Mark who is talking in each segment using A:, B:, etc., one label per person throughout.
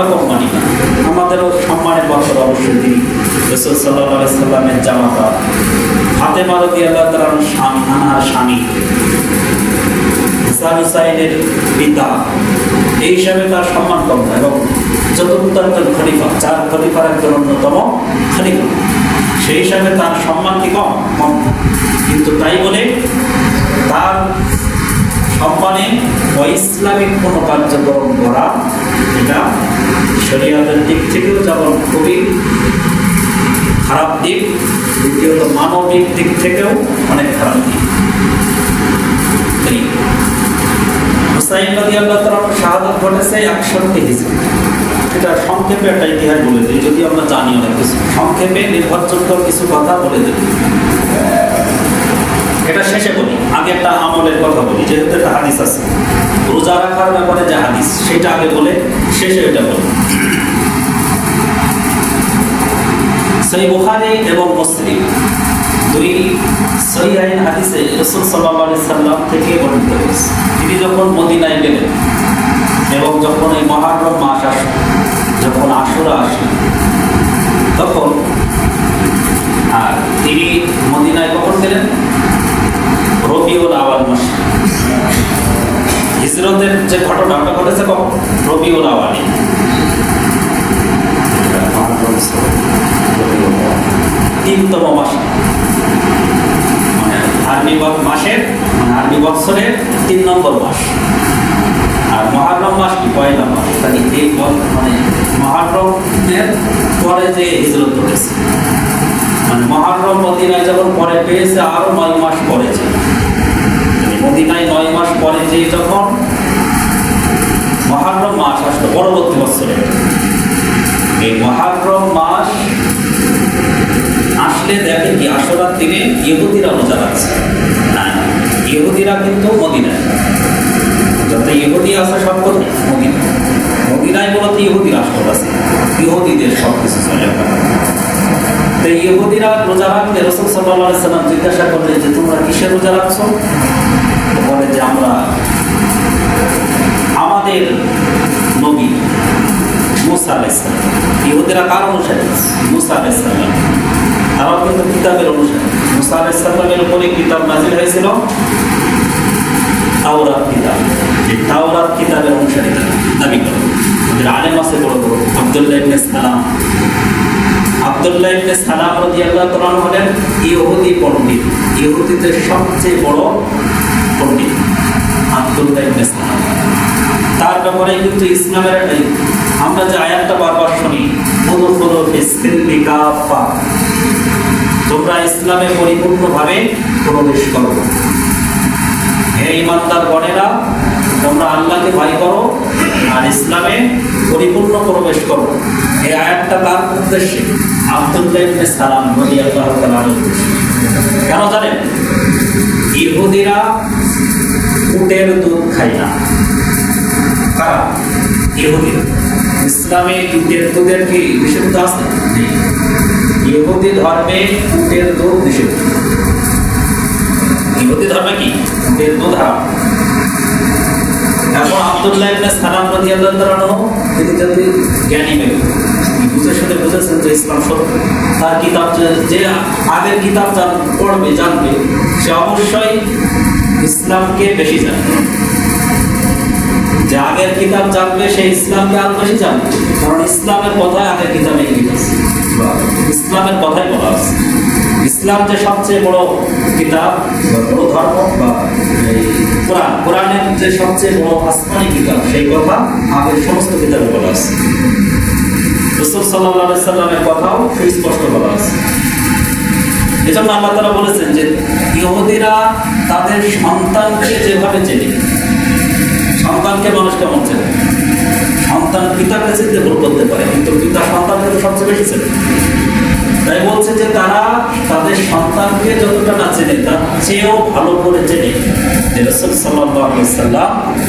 A: আমরা কম মানি না আমাদেরও সম্মানের পাত্র অবশ্যই তিনি রসুল সাল্লাহ সাল্লামের জামাতা। হাতে মারদি আল্লাহ তালার স্বামী আনার স্বামী। হাসান হুসাইনের পিতা। এই হিসাবে তার সম্মান কম এবং চতুর্থ একজন খলিফা, চার খলিফার একজন অন্যতম খলিফা। সেই হিসাবে তার সম্মান কি কম? কম। কিন্তু তাই বলে তার সম্মানে ইসলামিক কোনো কার্যক্রম করা এটা শরীয়তের দিক থেকেও যেমন খুবই খারাপ দিক, দ্বিতীয়ত মানবিক দিক থেকেও অনেক খারাপ দিক। হুসাইন নদী আল্লাহ শাহাদত ঘটেছে হিজড়ি এটা সংক্ষেপে একটা ইতিহাস বলে দিই, যদি আমরা জানি অনেক কিছু। সংক্ষেপে নির্ভরযোগ্য কিছু কথা বলে দিই। এটা শেষে বলি, আগে একটা আমলের কথা বলি, যেহেতু একটা হাদিস আছে। রোজা রাখার ব্যাপারে যে হাদিস, সেটা আগে বলে, শেষে এটা বলি। সেই বুখারি এবং মুসলিম দুই সহি আইন হাদিসে রসুল সাল্লাহ সাল্লাম থেকে বর্ণিত হয়েছে। তিনি যখন মদিনায় গেলেন এবং যখন এই মহারম মাস আসে, যখন আশুরা আসে, তখন, আর তিনি মদিনায় কখন গেলেন? রবিউল আওয়াল মাস। হিজরতের যে ঘটনাটা ঘটেছে কখন? রবিউল আওয়ালে। তিনতম মাস। মানে আরবি মাসের মানে আরবি বৎসরের তিন নম্বর মাস। আর মহারম মাস কি? পয়লা মাস। তাই এই মানে মহারমের পরে যে হিজরত করেছে মানে মহারম মদিনায় যখন পরে পেয়েছে, আরও নয় মাস পরেছে মদিনায় নয় মাস পরে যে যখন মহারম মাস আসলো, পরবর্তী বছরে। এই মহারম মাস আসলে দেখে কি, আসরার দিনে ইহুদিরা রোজা রাখছে। না, ইহুদিরা কিন্তু মদিনায়। যত ইহুদি আছে সব কোথায়? মদিনা মদিনায় মূলত ইহুদি রাষ্ট্র আছে। ইহুদিদের সব কিছু চলে তো ইহুদিরা রোজা রাখলে রসুল সাল্লাহ সাল্লাম জিজ্ঞাসা করলেন যে, তোমরা কিসের রোজা রাখছো? বলে যে আমরা আমাদের নবী মুসা আলাইসালাম ইহুদিরা কার অনুসারী? মুসা আলাইসালাম তারাও কিন্তু কিতাবের অনুসারী। মুসা আলাইসালামের উপরে কিতাব নাজিল হয়েছিল তাওরাত কিতাব। এই তাওরাত কিতাবের অনুসারী তারা, দাবি করে। ওদের আলেম আছে বড় বড়। আবদুল্লাহ ইবনে সালাম। আবদুল্লাহ ইবনে সালাম রাদিয়াল্লাহু তাআলা হলেন ইহুদি পণ্ডিত। ইহুদিদের সবচেয়ে বড় পণ্ডিত আবদুল্লাহ তার ব্যাপারে কিন্তু ইসলামের আমরা যে আয়াতটা বারবার শুনি উদখুলু ফিস-সিলমি কাফা তোমরা ইসলামে পরিপূর্ণভাবে প্রবেশ করো। ইমানদার গণেরা তোমরা আল্লাহকে ভয় করো আর ইসলামে পরিপূর্ণ প্রবেশ করো। এই আয়াতটা তার উদ্দেশ্যে আব্দুল্লাহ ইবনে সালাম রাদিয়াল্লাহু তাআলার কেন জানেন? ইহুদিরা উটের দুধ খায় না। কারা? ইহুদিরা ইসলামে উটের দুধের কি নিষিদ্ধ আছে। ইহুদি ধর্মে উটের দুধ নিষিদ্ধ। ইহুদি ধর্মে কি? উটের দুধ হারাম। এখন আব্দুল্লাহ ইবনে সালাম তিনি জ্ঞানী বুঝে শুনে বুঝেছেন যে ইসলাম সত্য। তার কিতাব যে- আগের কিতাব পড়বে, জানবে, সে অবশ্যই ইসলামকে বেশি জানবে যে আগের কিতাব জানবে, সে ইসলামকে আরও বেশি জানবে। কারণ ইসলামের কথাই আগের কিতাবে ইঙ্গিত আছে। ইসলামের কথাই বলা আছে। ইসলাম যে সবচেয়ে বড় কিতাব বা বড় ধর্ম বা এই কোরআন, কোরআনের যে সবচেয়ে বড় আসমানি কিতাব, সেই কথা আগের সমস্ত কিতাবে বলা আছে। রসুল সাল্লাহ সাল্লামের কথাও সুস্পষ্ট বলা আছে। এজন্য আল্লাহ তারা বলেছেন যে, ইহুদিরা তাদের সন্তানকে যেভাবে চেনে, সন্তানকে মানুষ কেমন চেনে? সন্তান পিতাকে চিনতে ভুল করতে পারে, কিন্তু পিতা সন্তানকে তো সবচেয়ে বেশি চেনে। তাই বলছে যে তারা তাদের সন্তানকে যতটা না চেনে, তার চেয়েও ভালো করে চেনে যে রসুল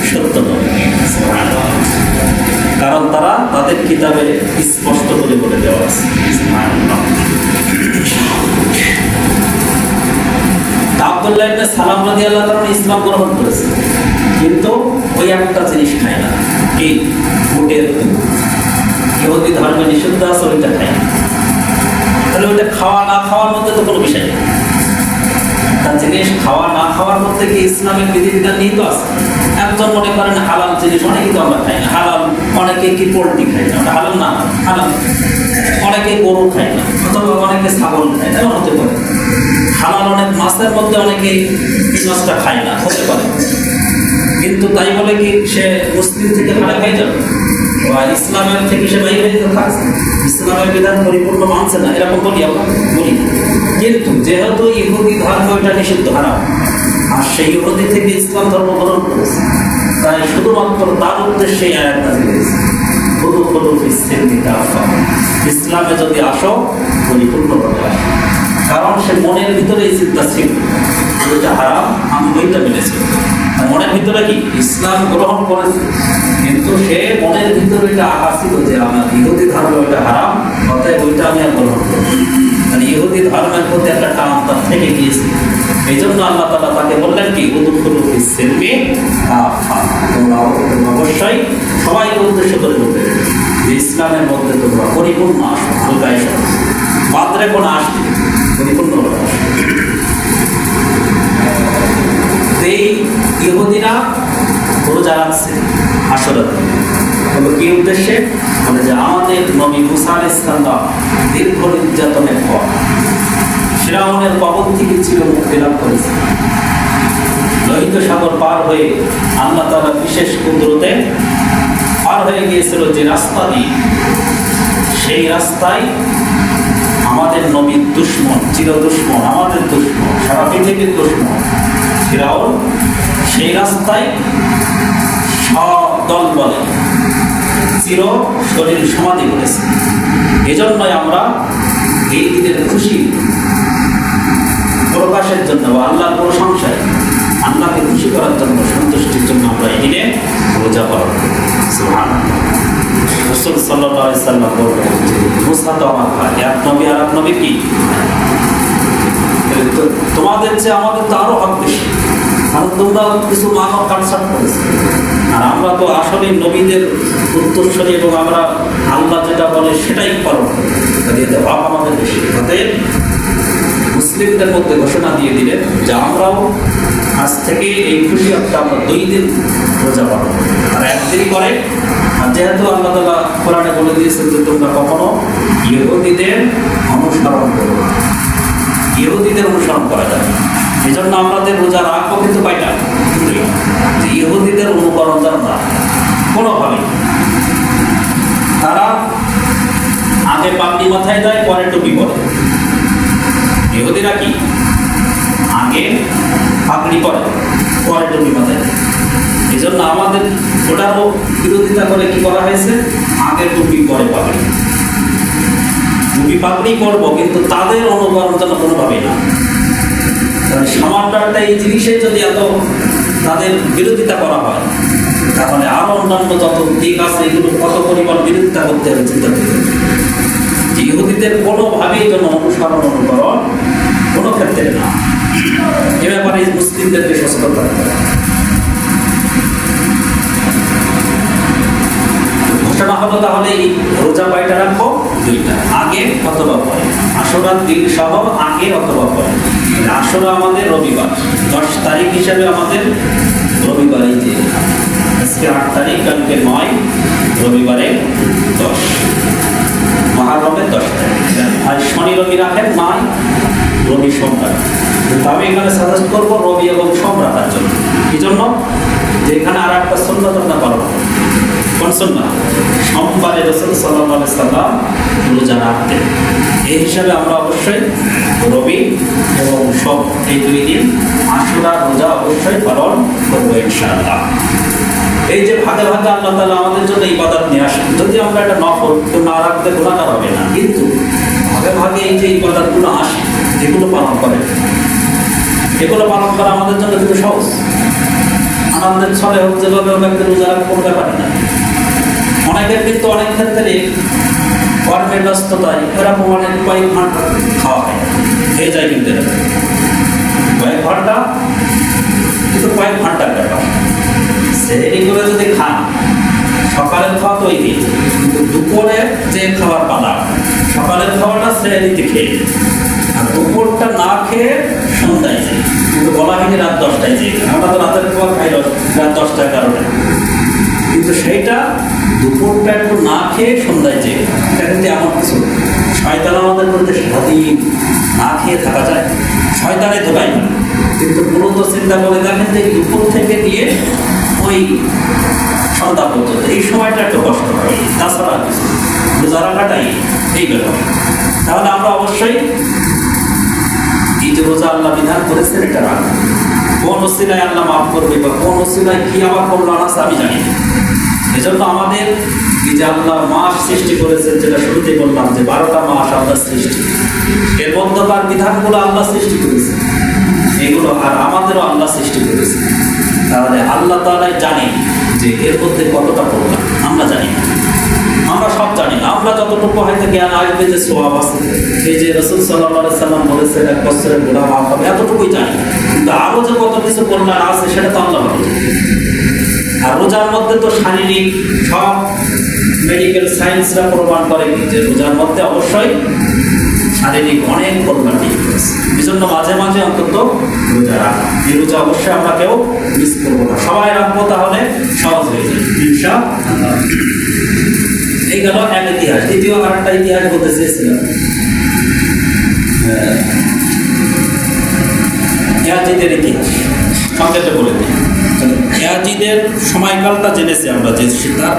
A: সত্য নয়। কারণ তারা তাদের কিতাবে স্পষ্ট করে বলে দেওয়া আছে। আব্দুল্লাহ ইবনে সালাম রাদিয়াল্লাহু তাআলা ইসলাম গ্রহণ করেছে। কিন্তু ওই একটা জিনিস খায় না। কি? উটের দুধ। ইহুদি ধর্মে নিষিদ্ধ আছে, ওইটা খায় না। তাহলে ওইটা খাওয়া না খাওয়ার মধ্যে তো কোনো বিষয় নেই। জিনিস খাওয়া না, খাওয়ার মধ্যে কি ইসলামের বিধিবিধান নিহিত আছে? একজন মনে করেন হালাল জিনিস, অনেকেই তো আমরা খাই না। হালাল, অনেকে কি পোলট্রি খাই না? হালাল না? হালাল অনেকে গরু খায় না, অথবা অনেকে ছাগল খায় না হতে পারে। হালাল অনেক মাছের মধ্যে অনেকে মাছটা খায় না, হতে পারে। কিন্তু তাই বলে কি সে মুসলিম থেকে ভাড়া খাই যাবে? বা ইসলামের থেকে সে বাইরে হয়ে ইসলামের বিধান পরিপূর্ণ মানছে না, এরকম বলি আমরা বলি কিন্তু যেহেতু ইহুদি ধর্ম এটা নিষিদ্ধ, হারাম। আর সেই ইহুদি থেকে ইসলাম ধর্ম গ্রহণ করেছে। তাই শুধুমাত্র তার উদ্দেশ্যে ইসলামে যদি আসো পরিপূর্ণভাবে আসো। কারণ সে মনের ভিতরে এই চিন্তা ছিল। ওইটা হারাম, আমি ওইটা আর মনের ভিতরে কি? ইসলাম গ্রহণ করেছে। কিন্তু সে মনের ভিতরে এটা আশা ছিল যে আমার ইহুদি ধর্ম ওইটা হারাম, অতএব ওইটা আমি আর গ্রহণ করব মানে ইহুদি ধর্মের প্রতি একটা টান তার থেকে গিয়েছে। এই জন্য আল্লাহ তালা তাকে বললেন কি উদুখুলু সিলমি তোমরা অবশ্যই সবাইকে উদ্দেশ্য করে বলতে যে ইসলামের মধ্যে তোমরা পরিপূর্ণ আসো হালকা এসো বাদ রেখো না আসতে পরিপূর্ণ এই ইহুদিরা রোজা রাখছে আসলে কি উদ্দেশ্যে? যে আমাদের নবী দীর্ঘ নির্যাতনের পর থেকে ছিল মুক্তি লাভ করেছে। সাগর পার হয়ে বিশেষ কুদরতে পার হয়ে গিয়েছিল যে রাস্তা দিয়ে। সেই রাস্তায় আমাদের নবীর দুশ্মন, চির দুশ্মন, আমাদের দুশ্মন, সারা পৃথিবীর দুশ্মন, ফিরাউন সেই রাস্তায় সব দল বলে। চির শরীর সমাধি করেছে। এজন্যই আমরা এই দিনের খুশি। প্রকাশের জন্য বা আল্লাহর প্রশংসায় আল্লাহকে খুশি করার জন্য, সন্তুষ্টির জন্য আমরা দিনে রোজা পালন করি। রসুল সাল্লাহ বলবেন তো আমার ভাই, এক নবী আর এক নবী কি? তোমাদের চেয়ে আমাদের তো আরও হক বেশি। তোমরা কিছু মানব আর আমরা তো আসলে নবীদের উত্তরস্বরী এবং আমরা আল্লাহ যেটা বলে সেটাই পালন করি। এতে আমাদের মুসলিমদের মধ্যে ঘোষণা দিয়ে দিলেন যে আমরাও আজ থেকে এই খুশি একটা আমরা দুই দিন রোজা পাবো আর একদিন করে। আর যেহেতু আল্লাহ তালা কোরআনে বলে দিয়েছেন যে তোমরা কখনো ইহুদিদের অনুসরণ করো। ইহুদিদের অনুসরণ করা যায় এই জন্য আমাদের রোজা রাখব কিন্তু দুইটা। যে ইহুদিদের অনুকরণ যেন না কোনোভাবে তারা আগে পাগড়ি মাথায় দেয় পরে টুপি পরে। ইহুদিরা কি? আগে পাগড়ি পরে পরে টুপি মাথায় দেয়। এই জন্য আমাদের ওটারও বিরোধিতা করে কি করা হয়েছে? আগে টুপি, পরে পাগড়ি। টুপি, পাগড়ি করব কিন্তু তাদের অনুকরণ যেন কোনোভাবেই না সামান্য একটা এই জিনিসে যদি এত তাদের বিরোধিতা করা হয়, তাহলে আরও অন্যান্য যত দিক আছে, এগুলো কত পরিমাণ বিরোধিতা করতে হবে চিন্তা করতে হবে। ইহুদিদের কোনোভাবেই যেন অনুসরণ অনুকরণ কোনো ক্ষেত্রে না এ ব্যাপারে মুসলিমদেরকে সচেতন থাকতে ঘোষণা হলো তাহলে এই রোজা কয়টা রাখব দুইটা আগে অথবা পরে। আশুরার দিন সহ আগে অথবা পরে। আশুরা আমাদের রবিবার। দশ তারিখ হিসাবে আমাদের রবিবার এই যে আজকে আট তারিখ, কালকে নয়, রবিবারে দশ। মহারমের দশ তারিখ। আর শনি রবি রাখেন নয় রবি সোমবার। কিন্তু আমি এখানে সাজেস্ট করব রবি এবং সোম রাখার জন্য। কি জন্য? যে এখানে আর একটা সন্ন্যত আমরা পালন সুন্নাহ? সোমবারে রসুল সাল্লাহ সাল্লাম এই হিসাবে আমরা অবশ্যই রবি এবং সোম এই দুই দিন আশুরা, রোজা অবশ্যই পালন করব ইনশাআল্লাহ। এই যে ভাগে ভাগে আল্লাহ তালা আমাদের জন্য এই বাদাত নিয়ে আসেন। যদি আমরা এটা নফল কেউ না রাখতে গুণাকার হবে না। কিন্তু ভাগে ভাগে এই যে এই বাদাতগুলো আসে এগুলো পালন করে এগুলো পালন করা আমাদের জন্য কিন্তু সহজ। আনন্দের ছলে হোক, যেভাবে হোক একটা রোজা কোনো ব্যাপারই না। অনেকের কিন্তু অনেক ক্ষেত্রে কর্মের ব্যস্ততায় এরকম অনেক কয়েক ঘণ্টা খাওয়া হয়। হয়ে যায় কিন্তু। কয়েক ঘণ্টা? কিন্তু কয়েক ঘণ্টার ব্যাপার। করে যদি খান, সকালের খাওয়া তো কিন্তু দুপুরে শ্রেণীতে খেয়ে। আর দুপুরটা না খেয়ে সন্ধ্যায় কিন্তু বলা হয়নি রাত দশটায় যে আমরা তো রাতের পর খাই রাত- রাত দশটার কারণে কিন্তু সেইটা দুপুরটা একটু না খেয়ে সন্ধ্যায় যে কিন্তু এমন কিছু শয়তান আমাদের মধ্যে স্বাধীন, না খেয়ে থাকা যায়। শয়তানে ধোকাই কিন্তু মূলত চিন্তা করে দেখেন যে দুপুর থেকে নিয়ে ওই সন্ধ্যা পর্যন্ত এই সময়টা একটু কষ্ট হয়। তাছাড়া কিছু না। রোজা রাখাটাই এই ব্যাপার। তাহলে আমরা অবশ্যই এই যে রোজা আল্লাহ বিধান করেছেন, এটা রাখব। কোন ওসিলায় আল্লাহ মাফ করবে বা কোন ওসিলায় কি আবার কল্যাণ আছে আমি জানি এজন্য আমাদের যে আল্লাহ মাস সৃষ্টি করেছেন, যেটা শুরুতে বললাম যে বারোটা মাস আল্লাহ সৃষ্টি। এর মধ্যকার বিধানগুলো আল্লাহ সৃষ্টি করেছে এগুলো আর আমাদেরও আল্লাহ সৃষ্টি করেছে তাহলে আল্লাহ তালাই জানি যে এর মধ্যে কতটা কল্যাণ আমরা জানি না। আমরা সব জানি আমরা যতটুকু হয়তো জ্ঞান আসবে যে সোয়াব আছে। এই যে রসুল সাল্লাহ সাল্লাম বলেছেন, এক বছরের হবে এতটুকুই জানি। কিন্তু আরও যে কত কিছু কল্যাণ আছে, সেটা তো আল্লাহ। আর রোজার মধ্যে তো শারীরিক সব মেডিকেল সায়েন্সরা প্রমাণ করে যে রোজার মধ্যে অবশ্যই শারীরিক অনেক রয়েছে এই জন্য মাঝে মাঝে অন্তত রোজা রাখা। এই রোজা অবশ্যই আমরা কেউ মিস করব না। সবাই রাখব তাহলে সহজ হয়ে ইনশা এই গেল এক ইতিহাস। দ্বিতীয় আরেকটা ইতিহাস বলতে চেয়েছিলাম। আহ, ইয়াজিদের ইতিহাস। সংক্ষেপে বলে দিই। ইয়াজিদের সময়কালটা জেনেছি আমরা, যে তার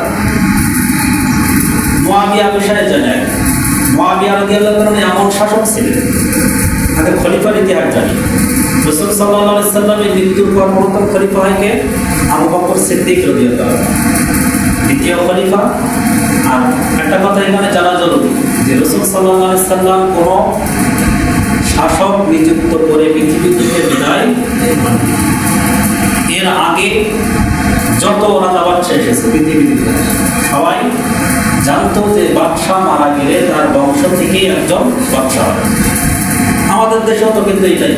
A: মোয়াবিয়া বিষয়ে জানে মোয়াবিয়া রাদিয়াল্লাহু তাআলা এমন শাসক ছিলেন আগে খলিফার ইতিহাস জানি রসুল আলাইহি সাল্লামের মৃত্যুর পর প্রথম খলিফা হয় কে? আবু বকর সিদ্দিক তাআলা দ্বিতীয় খলিফা। আর একটা কথা এখানে জানা জরুরি, যে রসুল আলাইহি সাল্লাম কোনো শাসক নিযুক্ত করে পৃথিবী থেকে বিদায়। এর আগে যত রাজা বাদশাহ এসেছে পৃথিবীতে। সবাই জানতো যে বাদশাহ মারা গেলে তার বংশ থেকেই একজন বাদশাহ আমাদের দেশেও তো কিন্তু এটাই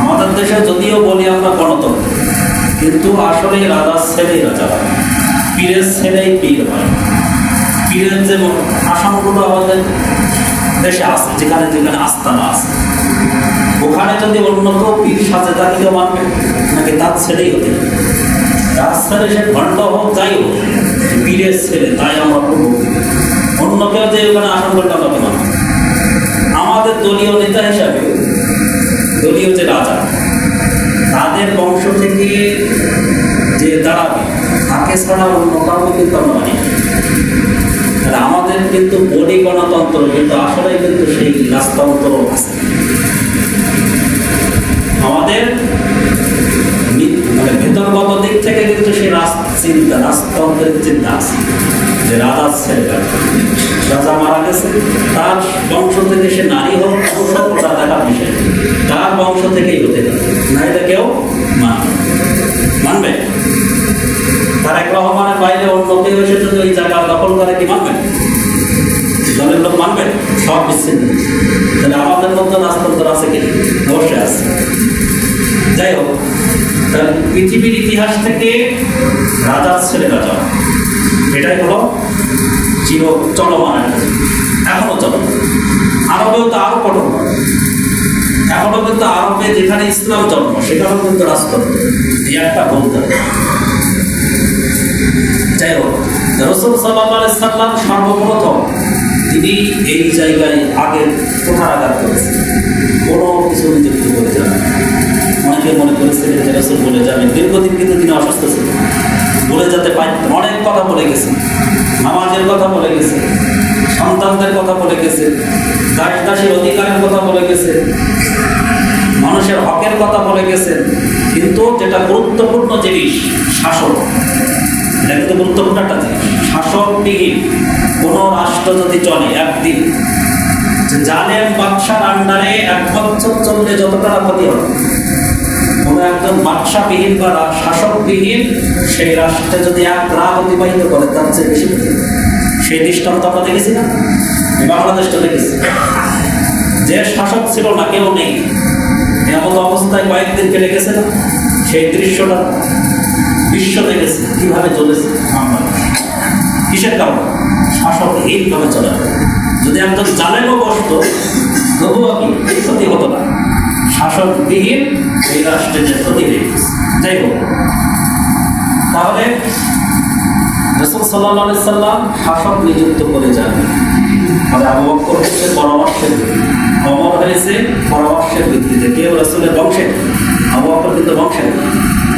A: আমাদের দেশে যদিও বলি আমরা গণতন্ত্র, কিন্তু আসলে রাজার ছেলেই রাজা হয়। পীরের ছেলেই পীর হয়। পীরের যে আসামগুলো আমাদের দেশে আছে, যেখানে যেখানে আস্তানা আছে। ওখানে যদি অন্য কেউ পীর সাথে তাকে মানবে নাকি তার ছেলেই হতে হবে। তার ছেলে সে ঘন্ট হোক, যাই হোক পীরের ছেলে, তাই আমরা করব অন্য কেউ যে ওখানে আসন করলে আমরা মানব। আমাদের দলীয় নেতা হিসাবে, দলীয় যে রাজা, তাদের বংশ থেকে যে দাঁড়াবে, তাকে ছাড়া অন্য কাউকে কিন্তু আমরা মানি আমাদের কিন্তু বডি গণতন্ত্র, কিন্তু আসলে কিন্তু সেই রাজতন্ত্র আছে কিন্তু সেই চিন্তা রাজতন্ত্রের চিন্তা আছে। যে রাজার ছেলে রাজা মারা গেছে। তার বংশ থেকে সে নারী হোক হোক ওটা বিষয় তার বংশ থেকেই হতে হবে নারীটা কেউ মানবে মানবে? তারেক রহমানের বাইরে অন্য কেউ এসে যদি ওই জায়গা দখল করে কি মানবে? দলের লোক মানবে? সব বিচ্ছিন্ন। তাহলে আমাদের মধ্যে রাজতন্ত্র আছে কি? অবশ্যই আছে। যাই হোক তাহলে পৃথিবীর ইতিহাস থেকে রাজার ছেলে রাজা। এটাই হলো চির চলমান। এখনও চলমান। আরবেও তো আরও কঠোর এখনও কিন্তু আরবে যেখানে ইসলাম জন্ম, সেখানেও কিন্তু রাজতন্ত্র একটা বলতে যাই হোক, রসুল সাল্লাহ সাল্লাম সর্বপ্রথম তিনি এই জায়গায় আগে কোঠারাঘাত করেছেন। কোনো কিছু নিযুক্ত করে যান অনেকে মনে করেছিলেন যে রসুল বলে যাবেন দীর্ঘদিন কিন্তু তিনি অসুস্থ ছিলেন। বলে যেতে পারতেন অনেক কথা বলে গেছেন নামাজের কথা বলে গেছে। সন্তানদের কথা বলে গেছে। দাস দাসের অধিকারের কথা বলে গেছে। মানুষের হকের কথা বলে গেছেন কিন্তু যেটা গুরুত্বপূর্ণ জিনিস, শাসক। এটা কিন্তু গুরুত্বপূর্ণ একটা জিনিস। শাসকবিহীন কোনো রাষ্ট্র যদি চলে একদিন জালেম বাদশার আন্ডারে এক বছর চললে যত টাকা ক্ষতি হবে কোনো একজন বাদশাবিহীন বা শাসকবিহীন, সেই রাষ্ট্রে যদি এক রাত অতিবাহিত করে, তার চেয়ে বেশি সেই দৃষ্টান্ত আমরা দেখেছি না? বাংলাদেশটা দেখেছি। যে শাসক ছিল না, কেউ নেই। এমন অবস্থায় কয়েকদিন কেটে গেছে না? সেই দৃশ্যটা বিশ্ব দেখেছে। কীভাবে চলেছে আমরা কিসের কারণে? শাসকহীনভাবে চলে যদি একজন জালেমও বসত, তবুও কি? ক্ষতি হতো না। শাসকবিহীন এই রাষ্ট্রের ক্ষতি যাই হোক, তাহলে রসুল সাল্লাহ সাল্লাম শাসক নিযুক্ত করে যান মানে আবু বকর হচ্ছে পরামর্শের অমর হয়েছে পরামর্শের ভিত্তিতে কেউ রসুলের বংশের আবু বকর কিন্তু বংশের।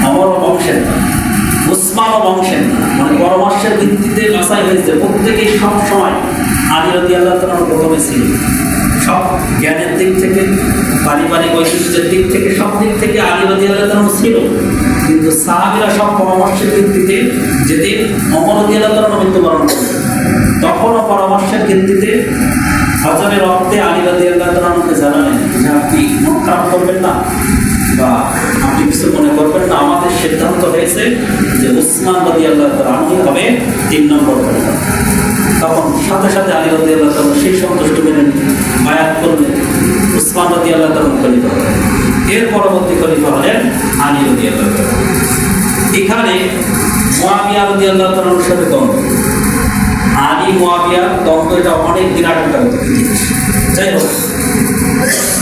A: অমর বংশের না। উসমানও বংশের। মানে পরামর্শের ভিত্তিতে বাছাই হয়েছে প্রত্যেকেই সব সময় আলী রদি আল্লাহ তালার প্রথমে ছিল। সব জ্ঞানের দিক থেকে, পারিবারিক ঐতিহ্যের দিক থেকে, সব দিক থেকে আলী রদি আল্লাহ তালার ছিল। কিন্তু সাহাবিরা সব পরামর্শের ভিত্তিতে যেদিন অমর রদি আল্লাহ তালার মৃত্যুবরণ করবে তখনও পরামর্শের ভিত্তিতে হজরের রক্তে আলী রদি আল্লাহ তালাকে জানালেন, যে আপনি মন খারাপ করবেন না? বা আপনি কিছু মনে করবেন না? আমাদের সিদ্ধান্ত হয়েছে যে উসমান রদি আল্লাহ তালু হবে তিন নম্বর সাথে আলী রদি রদি রদি রদি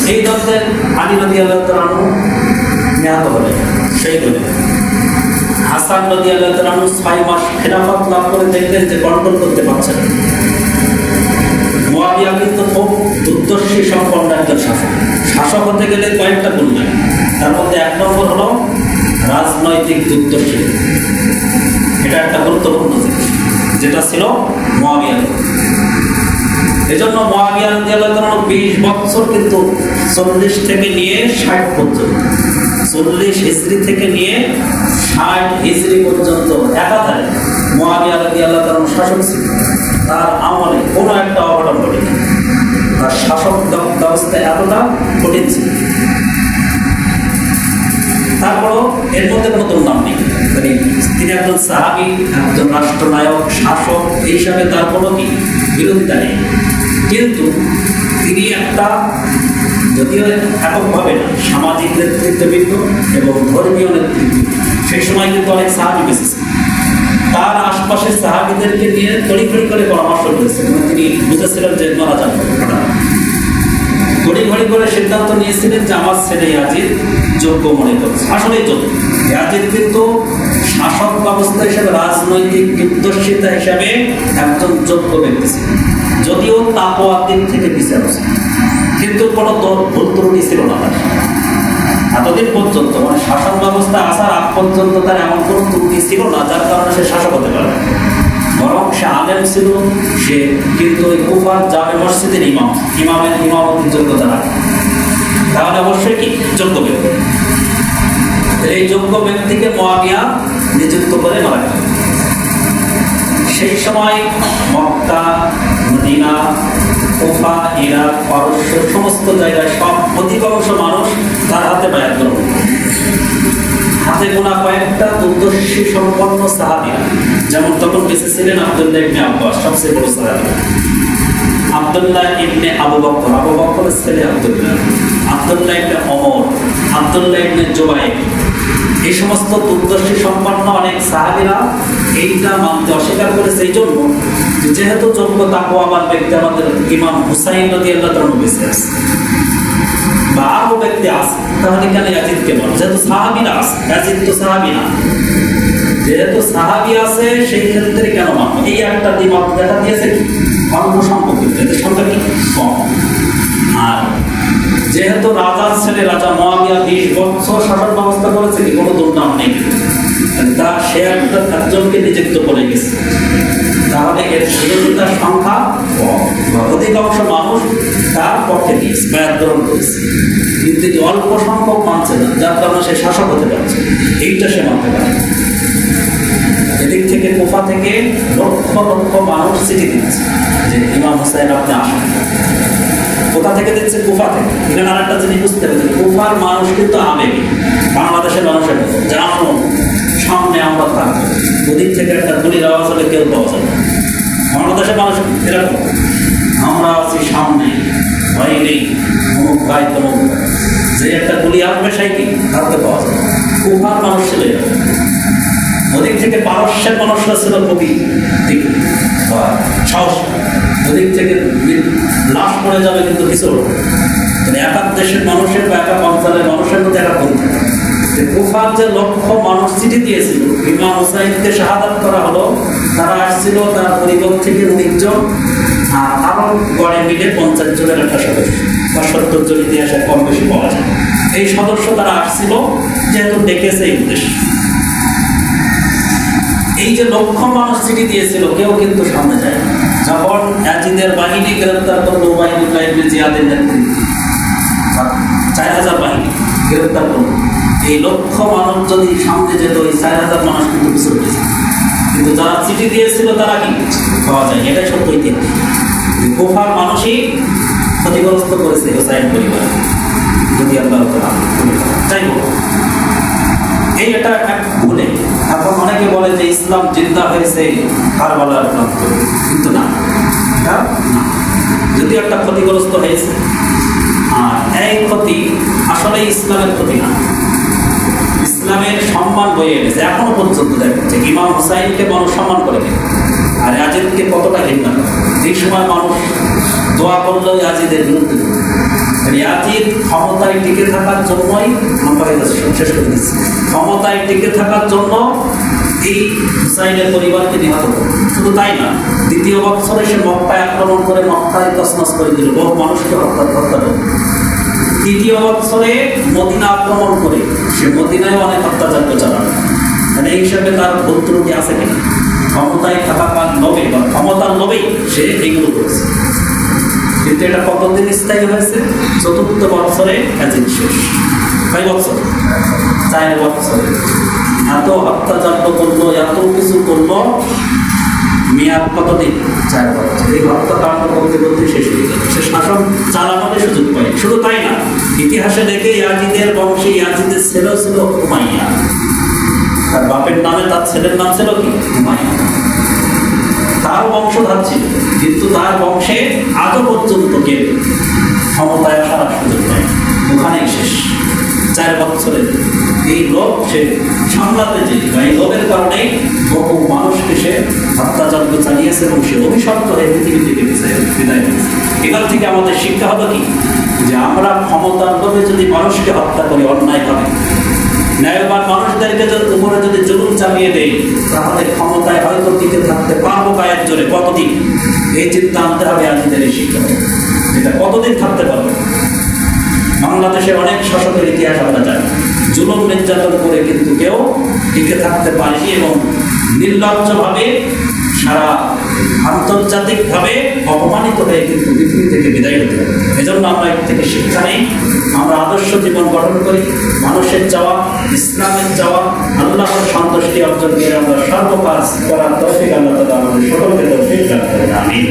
A: এই দ্বন্দ্বের আলী নদী আল্লাহ তালু সেই হাসান নদী আল্লাহ ছয় মাস খেলাফত লাভ করে দেখলেন যে কন্ট্রোল করতে পারছেন কিন্তু খুব দুর্দর্শী সম্পন্ন একজন শাসক। শাসক হতে গেলে কয়েকটা গুণ লাগে। তার মধ্যে এক নম্বর হলো রাজনৈতিক দুর্দর্শী এটা একটা গুরুত্বপূর্ণ জিনিস, যেটা ছিল মুয়াবিয়া এজন্য মহাবিয়া রাদিয়াল্লাহু বিশ বছর কিন্তু চল্লিশ থেকে নিয়ে ষাট পর্যন্ত, চল্লিশ হিজড়ি থেকে নিয়ে ষাট হিজড়ি পর্যন্ত একাধারে মহাবিয়া রাদি আল্লাহ শাসক ছিল। তার আমলে কোনো একটা অঘটন ঘটেনি। তার শাসক ব্যবস্থা এতটা কঠিন ছিল। তারপরও এর মধ্যে কোনো দুর্নাম নেই। মানে তিনি একজন সাহাবি, একজন রাষ্ট্রনায়ক, শাসক, এই হিসাবে তার কোনো কি বিরোধিতা নেই। কিন্তু তিনি একটা যদিও এককভাবে না, সামাজিক নেতৃত্ববৃন্দ এবং ধর্মীয় নেতৃত্ব সেই সময় কিন্তু অনেক সাহাবি বেঁচেছে তার আশপাশের সাহাবিদেরকে নিয়ে তড়িঘড়ি করে পরামর্শ করেছে। এবং তিনি বুঝেছিলেন যে মারা যাবে ঘড়ি করে সিদ্ধান্ত নিয়েছিলেন যে আমার ছেলে ইয়াজিদ যোগ্য মনে করছে। আসলেই যোগ্য। ইয়াজিদ কিন্তু শাসক ব্যবস্থা হিসেবে, রাজনৈতিক হিসাবে একজন যোগ্য ব্যক্তি যদিও তাপোয়ার দিক থেকে কিন্তু কোনো দোষ- ভুল ত্রুটি ছিল না এতদিন পর্যন্ত মানে শাসন ব্যবস্থা আসার আগ পর্যন্ত তার এমন কোনো ত্রুটি ছিল না, যার কারণে সে শাসক হতে পারে বরং সে আলেম ছিল, সে কিন্তু ওই কুফার জামে মসজিদের ইমাম, ইমামের ইমামতির যোগ্যতা রাখে তাহলে অবশ্যই কি? যোগ্য ব্যক্তি। এই যোগ্য ব্যক্তিকে মহাবিয়া নিযুক্ত করে মারা গেল সেই সময় মক্কা, মদিনা, কোফা, ইরাক, পারস্য, সমস্ত জায়গায় সব অধিকাংশ মানুষ তার হাতে বায়াত গ্রহণ হাতে গোনা কয়েকটা দুর্দর্শী সম্পন্ন সাহাবিরা যেমন তখন বেঁচে ছিলেন আবদুল্লাহ ইবনে আব্বাস, সবচেয়ে বড় সাহাবি। আবদুল্লাহ ইবনে আবু বকর আবু বকরের ছেলে আবদুল্লাহ। আবদুল্লাহ ইবনে অমর আবদুল্লাহ ইবনে জুবাইর। এই সমস্ত দুর্দর্শী সম্পন্ন অনেক সাহাবিরা এইটা মানতে অস্বীকার করেছে এই জন্য যেহেতু যোগ্য তাকওয়াবান ব্যক্তি আমাদের ইমাম হুসাইন নদী আল্লাহ বেঁচে আছে। বা আরও ব্যক্তি তাহলে কেন যেহেতু ইয়াজিদ তো সাহাবি না। যেহেতু সাহাবি আছে, সেই ক্ষেত্রে কেন এই একটা দেখা দিয়েছে কি? অল্প কিন্তু এদের সংখ্যা কি? কম। আর যেহেতু রাজার ছেলে রাজা মহাবিয়া বিশ বছর শাসন ব্যবস্থা করেছে কি? কোনো দুর্নাম নেই। তা সে একটা একজনকে নিযুক্ত করে গেছে। তাহলে এর বিরোধিতার সংখ্যা অধিকাংশ মানুষ তার পক্ষে দিয়েছে ব্যয় করেছে। কিন্তু অল্প সংখ্যক মানছে না, যার কারণে সে শাসক হতে পারছে এইটা সে মানতে পারে এদিক থেকে কোফা থেকে লক্ষ লক্ষ মানুষ চিঠি দিচ্ছে, যে ইমাম হোসেন আপনি আসেন। কোথা থেকে দিচ্ছে? কুফা থেকে। এখানে আরেকটা জিনিস বুঝতে যে কুফার মানুষ কিন্তু আবেগী, বাংলাদেশের মানুষের যে সামনে আমরা থাকব। ওদিক থেকে একটা গুলির আওয়াজ হলে কেউ পাওয়া যাবে। বাংলাদেশের মানুষ এরকম আমরা আছি সামনে, ভয় নেই অমুক ভাই তমুক যে একটা গুলি আসবে, সেই কি? কাউকে পাওয়া যাবে। কুফার মানুষ ছিল ওদিক থেকে পারস্যের মানুষরা ছিল কবি দিক। বা সাহস। ওদিক থেকে লাশ পড়ে যাবে কিন্তু কিছু মানে এক এক দেশের মানুষের বা এক এক অঞ্চলের মানুষের মধ্যে একটা। যে কুফার যে লক্ষ মানুষ চিঠি দিয়েছিল, ইমাম হুসাইনকে শাহাদাত করা হলো, তারা আসছিল, তার পরিবার থেকে উনিশ জন আর আরও গড়ে মিলে পঞ্চাশ জনের একটা সদস্য, বা সত্তর জন ইতিহাসে কম বেশি পাওয়া যায়। এই সদস্য তারা আসছিল, যেহেতু ডেকেছে এই উদ্দেশ্য। এই যে লক্ষ মানুষ চিঠি দিয়েছিল, কেউ কিন্তু সামনে যায়। যখন অ্যাজিদের বাহিনী গ্রেপ্তার করল বাহিনী জিয়াদের নেতৃত্বে চার হাজার বাহিনী গ্রেপ্তার করল। এই লক্ষ মানুষ যদি সামনে যেত ওই চার হাজার মানুষ কিন্তু পিছু উঠেছে কিন্তু যারা চিঠি দিয়েছিল, তারা কি পাওয়া যায় এটাই সত্য ইতিহাস। যে কুফার মানুষই ক্ষতিগ্রস্ত করেছে হোসাইন পরিবার যদি আল্লাহ হোক এই এটা এক ভুলে এখন অনেকে বলে যে ইসলাম জিন্দা হয়েছে কারবালার প্রান্তরে কিন্তু না। যদি একটা ক্ষতিগ্রস্ত হয়েছে, আর এই ক্ষতি আসলে ইসলামের ক্ষতি না। ইসলামের সম্মান বয়ে এনেছে, এখনও পর্যন্ত দেখা যাচ্ছে ইমাম হুসাইনকে মানুষ সম্মান করে আর আজিদকে কতটা ঘৃণা। এই সময় মানুষ দোয়া করল আজিদের বিরুদ্ধে ইয়াজিদ ক্ষমতায় টিকে থাকার জন্যই আমরা শেষ করে দিচ্ছি ক্ষমতায় টিকে থাকার জন্য এই হুসাইনের পরিবারকে নিহত শুধু তাই না, দ্বিতীয় বছরে সে মক্কায় আক্রমণ করে মক্কায় তসনস করে দিল। বহু মানুষকে হত্যা হত্যা করে তৃতীয় বছরে মদিনা আক্রমণ করে। সে মদিনায় অনেক অত্যাচার চালানো মানে এই হিসাবে তার ভুল ত্রুটি আছে কিনা ক্ষমতায় থাকার লোভে বা ক্ষমতার লোভেই সে এইগুলো করেছে। কিন্তু এটা কতদিন স্থায়ী হয়েছে? চতুর্থ বছরে অ্যাজিন শেষ। কয় বছর চার বছরে এত অত্যাচার করল, এত কিছু করল মেয়াদ কতদিন? চার বছর। এই হত্যাকাণ্ড করতে করতে শেষ হয়ে গেল। সে শাসন চালানোর সুযোগ পায় শুধু তাই না, ইতিহাসে দেখে ইয়াজিদের বংশে ইয়াজিদের ছেলে ছিল হুমাইয়া তার বাপের নামে তার ছেলের নাম ছিল কি? হুমাইয়া তার বংশধার ছিল, কিন্তু তার বংশে আজও পর্যন্ত কেউ ক্ষমতায় আসার সুযোগ পায় ওখানেই শেষ। চার বছরে এই লোক সে সামলাতে যে এই লোকের কারণে বহু মানুষকে সে অত্যাচার্য চালিয়েছে এবং সে অভিশপ্ত হয়ে পৃথিবী থেকে বিদায় হয়েছে এখান থেকে আমাদের শিক্ষা হলো কি? যে আমরা ক্ষমতার লোভে যদি মানুষকে হত্যা করি অন্যায়ভাবে ন্যায়বান মানুষদেরকে যদি উপরে যদি জুলুম চালিয়ে দেয় তাহলে ক্ষমতায় হয়তো টিকে থাকতে পারব গায়ের জোরে কতদিন? এই চিন্তা আনতে হবে আজকের এই শিক্ষা। যেটা কতদিন থাকতে পারবে? বাংলাদেশে অনেক শাসকের ইতিহাস আমরা জানি। জুলুম নির্যাতন করে কিন্তু কেউ টিকে থাকতে পারেনি এবং নির্লজ্জভাবে সারা আন্তর্জাতিকভাবে অপমানিত হয়ে কিন্তু পৃথিবী থেকে বিদায় হতে হবে। এজন্য আমরা এর থেকে শিক্ষা নেই। আমরা আদর্শ জীবন গঠন করি। মানুষের চাওয়া, ইসলামের চাওয়া, আল্লাহর সন্তুষ্টি অর্জন করে আমরা সর্বকাজ করার তৌফিক আল্লাহ তাআলা আমাদের সকলকে তৌফিক দান আমিন।